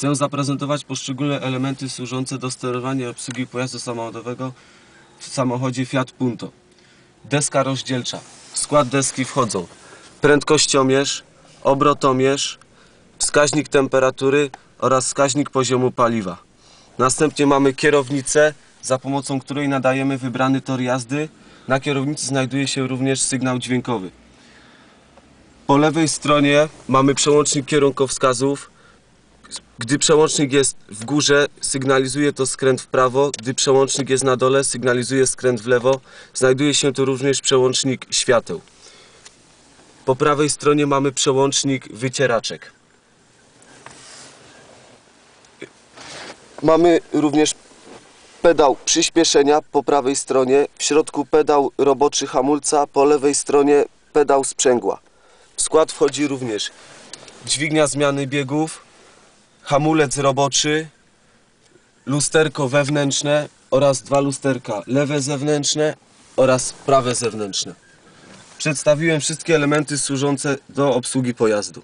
Chcę zaprezentować poszczególne elementy służące do sterowania obsługi pojazdu samochodowego w samochodzie Fiat Punto. Deska rozdzielcza. W skład deski wchodzą prędkościomierz, obrotomierz, wskaźnik temperatury oraz wskaźnik poziomu paliwa. Następnie mamy kierownicę, za pomocą której nadajemy wybrany tor jazdy. Na kierownicy znajduje się również sygnał dźwiękowy. Po lewej stronie mamy przełącznik kierunkowskazów. Gdy przełącznik jest w górze, sygnalizuje to skręt w prawo. Gdy przełącznik jest na dole, sygnalizuje skręt w lewo. Znajduje się tu również przełącznik świateł. Po prawej stronie mamy przełącznik wycieraczek. Mamy również pedał przyspieszenia po prawej stronie, w środku pedał roboczy hamulca, po lewej stronie pedał sprzęgła. W skład wchodzi również dźwignia zmiany biegów, hamulec roboczy, lusterko wewnętrzne oraz dwa lusterka, lewe zewnętrzne oraz prawe zewnętrzne. Przedstawiłem wszystkie elementy służące do obsługi pojazdu.